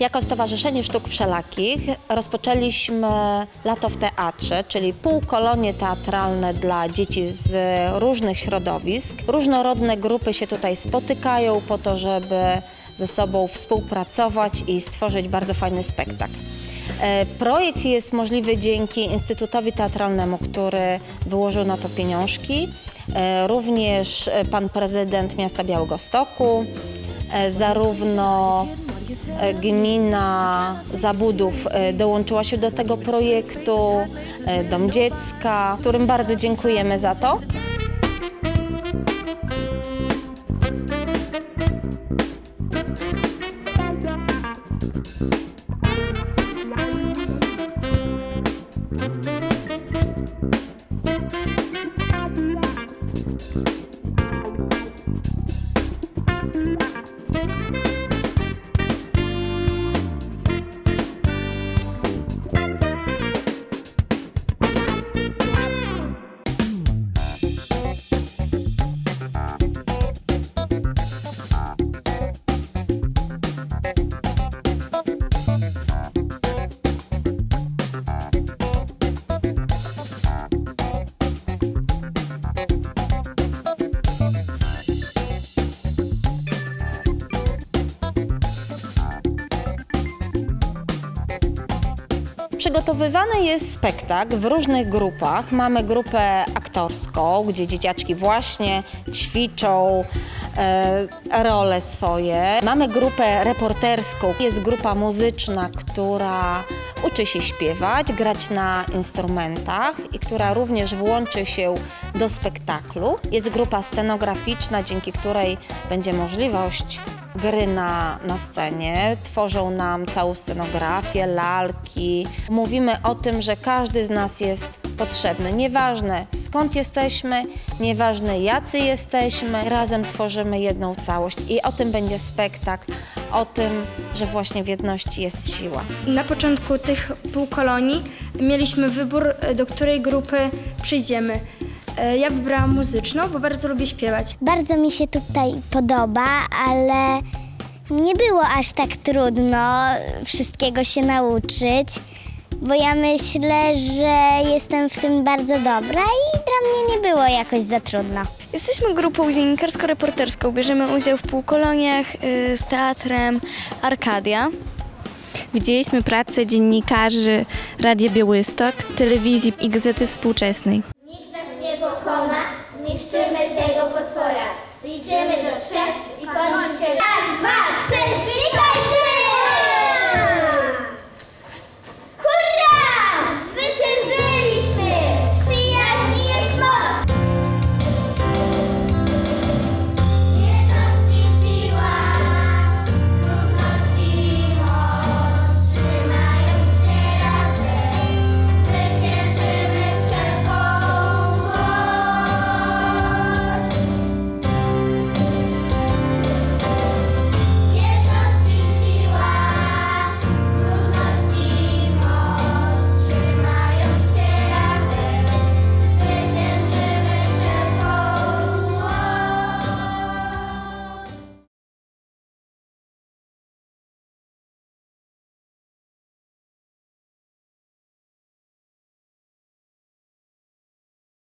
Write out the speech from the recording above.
Jako Stowarzyszenie Sztuk Wszelakich rozpoczęliśmy Lato w Teatrze, czyli półkolonie teatralne dla dzieci z różnych środowisk. Różnorodne grupy się tutaj spotykają po to, żeby ze sobą współpracować i stworzyć bardzo fajny spektakl. E, Projekt jest możliwy dzięki Instytutowi Teatralnemu, który wyłożył na to pieniążki. E, Również e, pan prezydent miasta Białegostoku, zarówno gmina Zabudów e, dołączyła się do tego projektu, e, Dom Dziecka, którym bardzo dziękujemy za to. Przygotowywany jest spektakl w różnych grupach. Mamy grupę aktorską, gdzie dzieciaczki właśnie ćwiczą e, role swoje. Mamy grupę reporterską, jest grupa muzyczna, która uczy się śpiewać, grać na instrumentach i która również włączy się do spektaklu. Jest grupa scenograficzna, dzięki której będzie możliwość gry na, na scenie, tworzą nam całą scenografię, lalki. Mówimy o tym, że każdy z nas jest potrzebny. Nieważne skąd jesteśmy, nieważne jacy jesteśmy, razem tworzymy jedną całość. I o tym będzie spektakl, o tym, że właśnie w jedności jest siła. Na początku tych półkolonii mieliśmy wybór, do której grupy przyjdziemy. E, Ja wybrałam muzyczną, bo bardzo lubię śpiewać. Bardzo mi się tutaj podoba, ale nie było aż tak trudno wszystkiego się nauczyć, bo ja myślę, że jestem w tym bardzo dobra i dla mnie nie było jakoś za trudno. Jesteśmy grupą dziennikarsko-reporterską. Bierzemy udział w półkoloniach y, z teatrem Arkadia. Widzieliśmy pracę dziennikarzy Radia Białystok, telewizji i Gazety Współczesnej. Say.